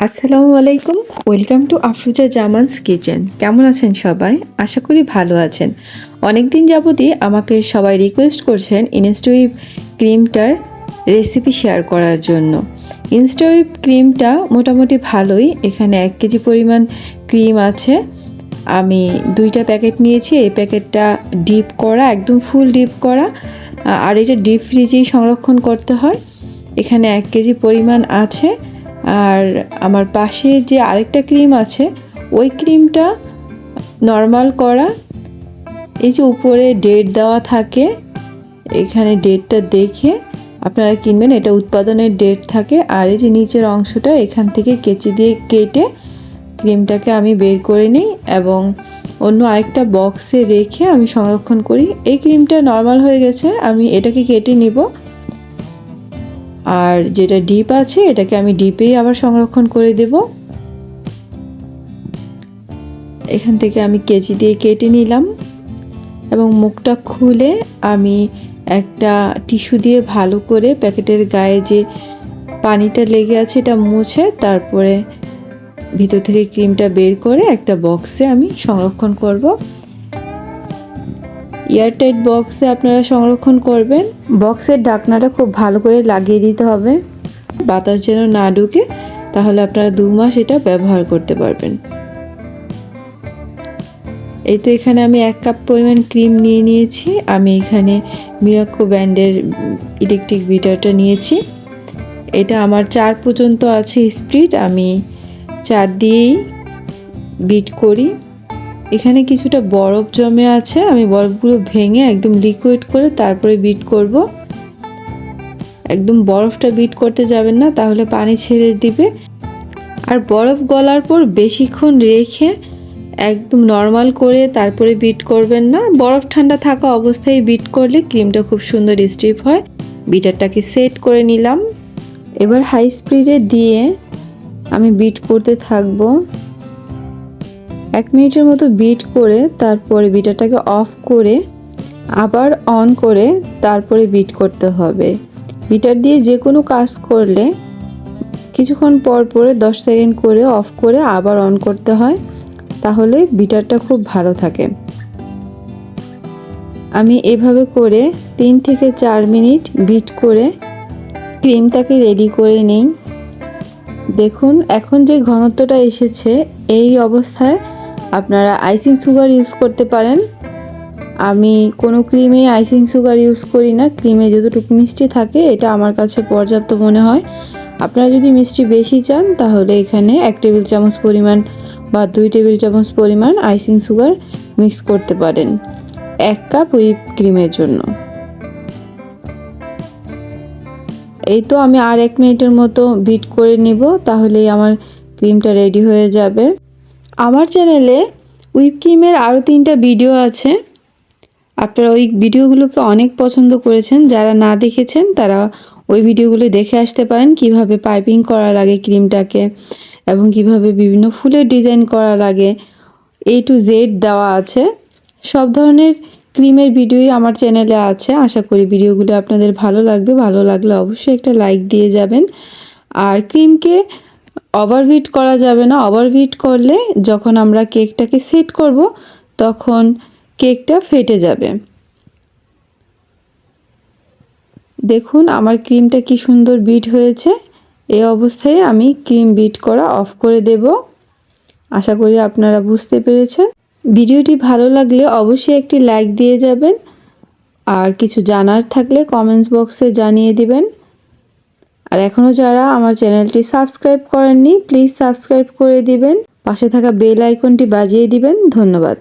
আসসালামু আলাইকুম, welcome to Afruza Zaman's kitchen. কেমন আছেন সবাই? আশা করি ভালো আছেন। অনেক দিন যাবতই আমাকে সবাই রিকোয়েস্ট করছেন ইনস্টুইপ ক্রিমটার রেসিপি শেয়ার করার জন্য। ইনস্টুইপ ক্রিমটা মোটামুটি ভালোই, এখানে এক কেজি পরিমাণ ক্রিম আছে। আমি দুইটা প্যাকেট নিয়েছি, এই প্যাকেটটা ডিপ করা, একদম ফুল ডিপ করা, আর এটা ডিপ ফ্রিজেই সংরক্ষণ করতে হয়। এখানে এক কেজি পরিমাণ আছে। আর আমার পাশে যে আরেকটা ক্রিম আছে, ওই ক্রিমটা নর্মাল করা। এই যে উপরে ডেট দেওয়া থাকে, এখানে ডেটটা দেখে আপনারা কিনবেন, এটা উৎপাদনের ডেট থাকে। আর এই যে নিচের অংশটা, এখান থেকে কেচি দিয়ে কেটে ক্রিমটাকে আমি বের করে নিই এবং অন্য আরেকটা বক্সে রেখে আমি সংরক্ষণ করি। এই ক্রিমটা নর্মাল হয়ে গেছে, আমি এটাকে কেটে নিব। আর যেটা ডিপ আছে, এটাকে আমি ডিপেই আবার সংরক্ষণ করে দেব। এখান থেকে আমি কেজি দিয়ে কেটে নিলাম এবং মুখটা খুলে আমি একটা টিস্যু দিয়ে ভালো করে প্যাকেটের গায়ে যে পানিটা লেগে আছে এটা মুছে তারপরে ভিতর থেকে ক্রিমটা বের করে একটা বক্সে আমি সংরক্ষণ করব। এয়ারটাইট বক্সে আপনারা সংরক্ষণ করবেন। বক্সের ঢাকনাটা খুব ভালো করে লাগিয়ে দিতে হবে। বাতাস যেন না ঢুকে তাহলে আপনারা দু মাস এটা ব্যবহার করতে পারবেন। এই তো এখানে আমি এক কাপ পরিমাণ ক্রিম নিয়ে নিয়েছি। আমি এখানে মিয়াকো ব্যান্ডের ইলেকট্রিক বিটারটা নিয়েছি। এটা আমার চার পর্যন্ত আছে স্প্রিড আমি চার দিয়েই বিট করি। এখানে কিছুটা বরফ জমে আছে, আমি বরফগুলো ভেঙে একদম লিকুইড করে তারপরে বিট করব। একদম বরফটা বিট করতে যাবেন না, তাহলে পানি ছেড়ে দিবে। আর বরফ গলার পর বেশিক্ষণ রেখে একদম নর্মাল করে তারপরে বিট করবেন না। বরফ ঠান্ডা থাকা অবস্থায় বিট করলে ক্রিমটা খুব সুন্দর স্টিপ হয়। বিটারটাকে সেট করে নিলাম। এবার হাই স্পিডে দিয়ে আমি বিট করতে থাকব। এক মিনিটের মতো বিট করে তারপরে বিটারটাকে অফ করে আবার অন করে তারপরে বিট করতে হবে। বিটার দিয়ে যে কোনো কাজ করলে কিছুক্ষণ পর পরে দশ সেকেন্ড করে অফ করে আবার অন করতে হয়, তাহলে বিটারটা খুব ভালো থাকে। আমি এভাবে করে তিন থেকে চার মিনিট বিট করে ক্রিমটাকে রেডি করে নিই। দেখুন, এখন যে ঘনত্বটা এসেছে, এই অবস্থায় আপনারা আইসিং সুগার ইউজ করতে পারেন। আমি কোনো ক্রিমে আইসিং সুগার ইউজ করি না। ক্রিমে যতটুকু মিষ্টি থাকে, এটা আমার কাছে পর্যাপ্ত মনে হয়। আপনারা যদি মিষ্টি বেশি চান, তাহলে এখানে এক টেবিল চামচ পরিমাণ বা দুই টেবিল চামচ পরিমাণ আইসিং সুগার মিক্স করতে পারেন। এক কাপ হুইপ ক্রিমের জন্য। এই তো আমি আর এক মিনিটের মতো বিট করে নিব, তাহলেই আমার ক্রিমটা রেডি হয়ে যাবে। আমার চ্যানেলে হুইপ ক্রিমের আরও তিনটা ভিডিও আছে। আপনারা ওই ভিডিওগুলোকে অনেক পছন্দ করেছেন। যারা না দেখেছেন, তারা ওই ভিডিওগুলো দেখে আসতে পারেন। কীভাবে পাইপিং করা লাগে ক্রিমটাকে এবং কীভাবে বিভিন্ন ফুলের ডিজাইন করা লাগে। এ টু জেড দেওয়া আছে। সব ধরনের ক্রিমের ভিডিওই আমার চ্যানেলে আছে। আশা করি ভিডিওগুলো আপনাদের ভালো লাগবে। ভালো লাগলে অবশ্যই একটা লাইক দিয়ে যাবেন। আর ক্রিমকে ওভারভিট করা যাবে না। ওভারভিট করলে যখন আমরা কেকটাকে সেট করব, তখন কেকটা ফেটে যাবে। দেখুন আমার ক্রিমটা কি সুন্দর বিট হয়েছে। এই অবস্থায় আমি ক্রিম বিট করা অফ করে দেব। আশা করি আপনারা বুঝতে পেরেছেন। ভিডিওটি ভালো লাগলে অবশ্যই একটি লাইক দিয়ে যাবেন। আর কিছু জানার থাকলে কমেন্টস বক্সে জানিয়ে দিবেন। আর এখনও যারা আমার চ্যানেলটি সাবস্ক্রাইব করেননি প্লিজ সাবস্ক্রাইব করে দিবেন। পাশে থাকা বেল আইকনটি বাজিয়ে দিবেন। ধন্যবাদ।